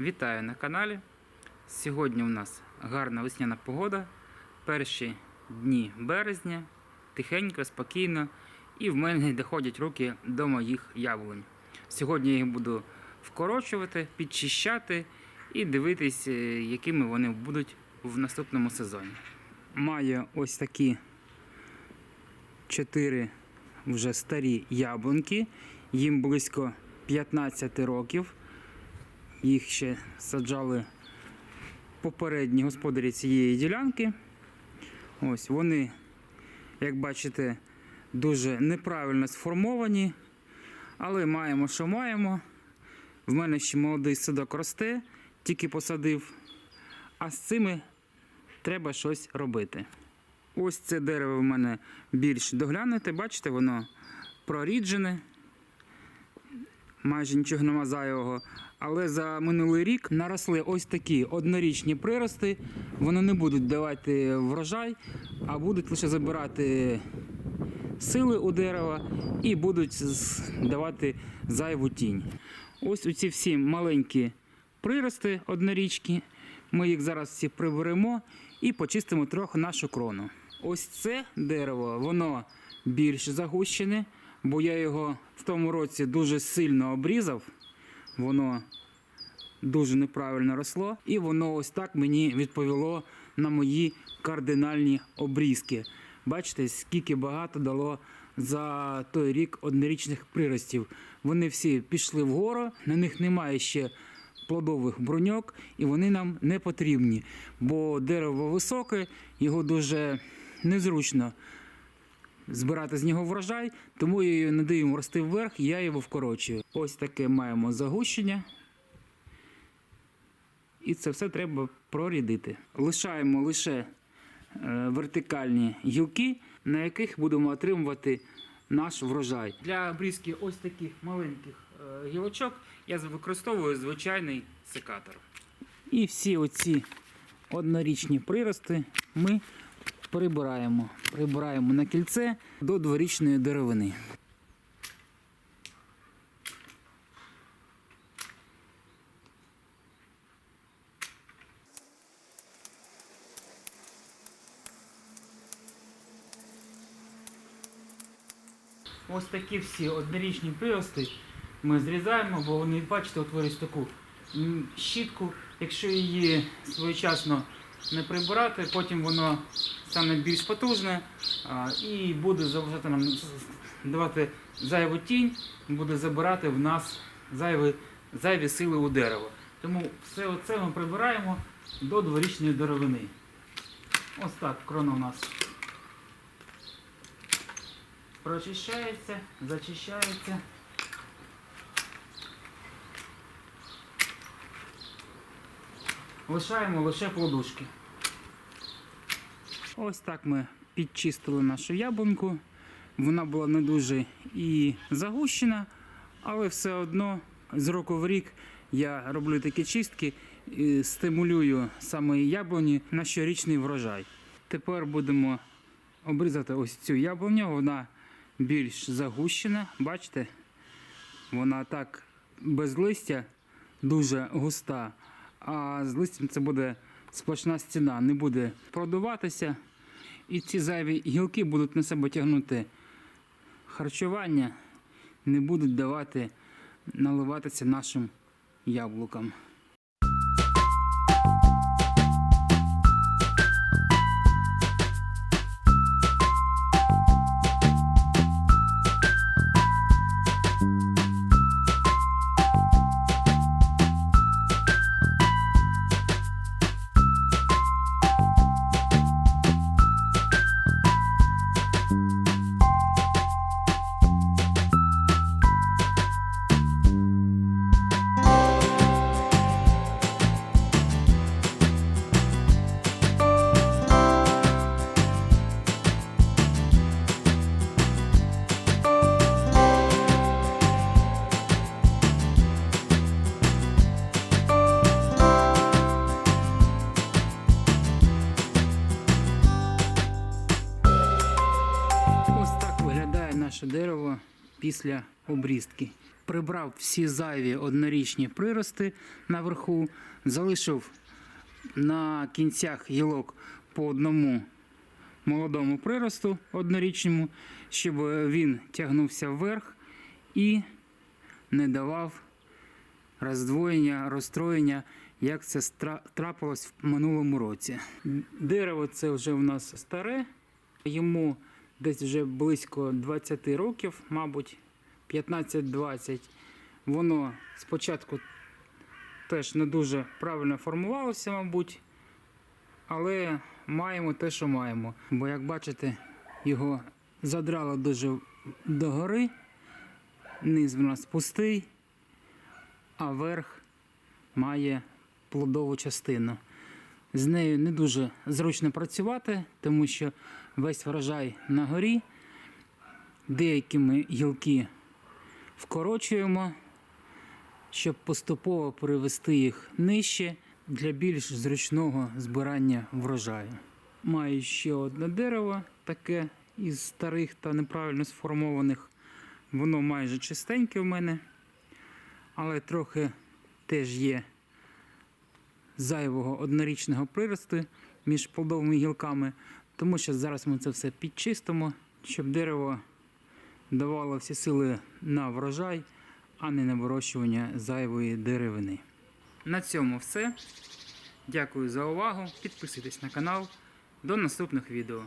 Вітаю на каналі. Сьогодні у нас гарна весняна погода. Перші дні березня. Тихенько, спокійно. І в мене доходять руки до моїх яблунь. Сьогодні я їх буду вкорочувати, підчищати і дивитись, е, якими вони будуть в наступному сезоні. Маю ось такі чотири вже старі яблунки. Їм близько 15 років. Їх ще саджали попередні господарі цієї ділянки. Ось вони, як бачите, дуже неправильно сформовані, але маємо, що маємо. В мене ще молодий садок росте, тільки посадив. А з цими треба щось робити. Ось це дерево в мене більш доглянуте, бачите, воно проріджене, майже нічого нема зайвого. Але за минулий рік наросли ось такі однорічні прирости. Вони не будуть давати врожай, а будуть лише забирати сили у дерева і будуть давати зайву тінь. Ось оці всі маленькі прирости однорічки. Ми їх зараз всі приберемо і почистимо трохи нашу крону. Ось це дерево, воно більш загущене, бо я його в тому році дуже сильно обрізав. Воно дуже неправильно росло, і воно ось так мені відповіло на мої кардинальні обрізки. Бачите, скільки багато дало за той рік однорічних приростів. Вони всі пішли вгору, на них немає ще плодових бруньок, і вони нам не потрібні, бо дерево високе, його дуже незручно збирати з нього врожай, тому я не даю рости вверх, я його вкорочую. Ось таке маємо загущення. І це все треба прорідити. Лишаємо лише е, вертикальні гілки, на яких будемо отримувати наш врожай. Для обрізки ось таких маленьких е, гілочок я використовую звичайний секатор. І всі оці однорічні прирости ми прибираємо. Прибираємо на кільце до дворічної деревини. Ось такі всі однорічні прирости ми зрізаємо, бо вони, бачите, утворюють таку щітку. Якщо її своєчасно не прибирати, потім воно стане більш потужне і буде заважати нам давати зайву тінь, буде забирати в нас зайві, зайві сили у дерево. Тому все це ми прибираємо до дворічної деревини. Ось так крона у нас прочищається, зачищається. Лишаємо лише плодушки. Ось так ми підчистили нашу яблуньку. Вона була не дуже і загущена, але все одно з року в рік я роблю такі чистки і стимулюю саме яблуні на щорічний врожай. Тепер будемо обрізати ось цю яблуню. Вона більш загущена. Бачите? Вона так без листя дуже густа, а з листям це буде сплошна стіна, не буде продуватися. І ці зайві гілки будуть на себе тягнути харчування, не будуть давати наливатися нашим яблукам. Після обрізки. прибрав всі зайві однорічні прирости наверху, залишив на кінцях гілок по одному молодому приросту однорічному, щоб він тягнувся вверх і не давав роздвоєння, розстроєння, як це трапилось в минулому році. Дерево це вже в нас старе, йому десь вже близько 20 років, мабуть, 15-20. Воно спочатку теж не дуже правильно формувалося, мабуть, але маємо те, що маємо. Бо, як бачите, його задрало дуже догори, низ в нас пустий, а верх має плодову частину. З нею не дуже зручно працювати, тому що весь врожай на горі. Деякі ми гілки вкорочуємо, щоб поступово перевести їх нижче для більш зручного збирання врожаю. Маю ще одне дерево, таке із старих та неправильно сформованих. Воно майже чистеньке в мене, але трохи теж є зайвого однорічного приросту між плодовими гілками, тому що зараз ми це все підчистимо, щоб дерево давало всі сили на врожай, а не на вирощування зайвої деревини. На цьому все. Дякую за увагу. Підписуйтесь на канал. До наступних відео.